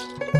Thank you.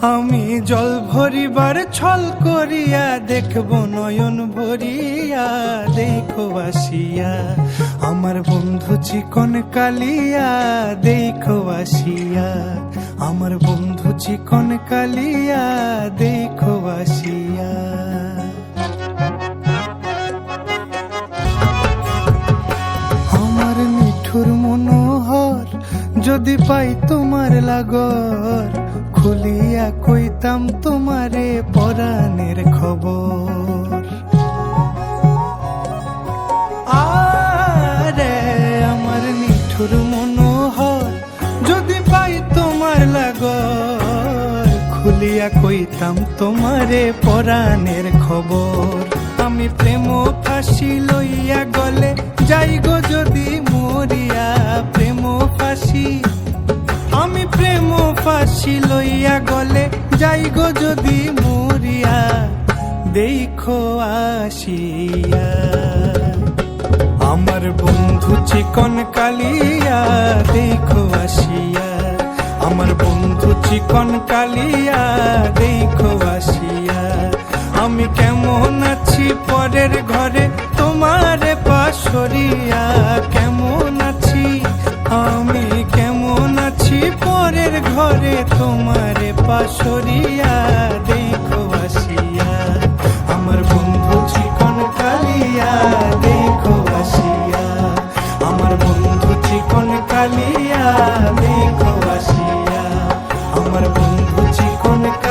আমি জল ভরিবার ছল করিয়া দেখব নয়ন ভরিয়া, দেখো আসিয়া। আমার বন্ধু চিকন কালিয়া, দেখো আসিয়া। আমার বন্ধু চিকন কালিয়া, দেখো আসিয়া। আমার মিঠুর মনোহর যদি পাই তোমার লাগর খুলিয়া কইতাম তোমারে পরাণের খবর। আরে আমার মিঠুর মনোহর, যদি পাই তোমার লাগর, খুলিয়া কইতাম তোমারে পরাণের খবর। আমি প্রেম ফাঁসি লইয়া গলে যাই গো যদি মরিয়া, প্রেম ফাঁসি। আমি প্রেম ফাঁসি লইয়া গলে, যাই গো যদি মরিয়া, দেখো আসিয়া। আমার বন্ধু চিকন কালিয়া, দেখো আসিয়া। আমার বন্ধু চিকন কালিয়া, দেখো আসিয়া। আমি কেমন আছি পরের ঘরে, তোমার পাশরিয়া কেমন আছি? ঘরে তোমার পাশরিয়া, দেখো আসিয়া। আমার বন্ধু চিকন কালিয়া, দেখো আসিয়া। আমার বন্ধু চিকন কালিয়া, দেখো আসিয়া। আমার বন্ধু চিকন কালিয়া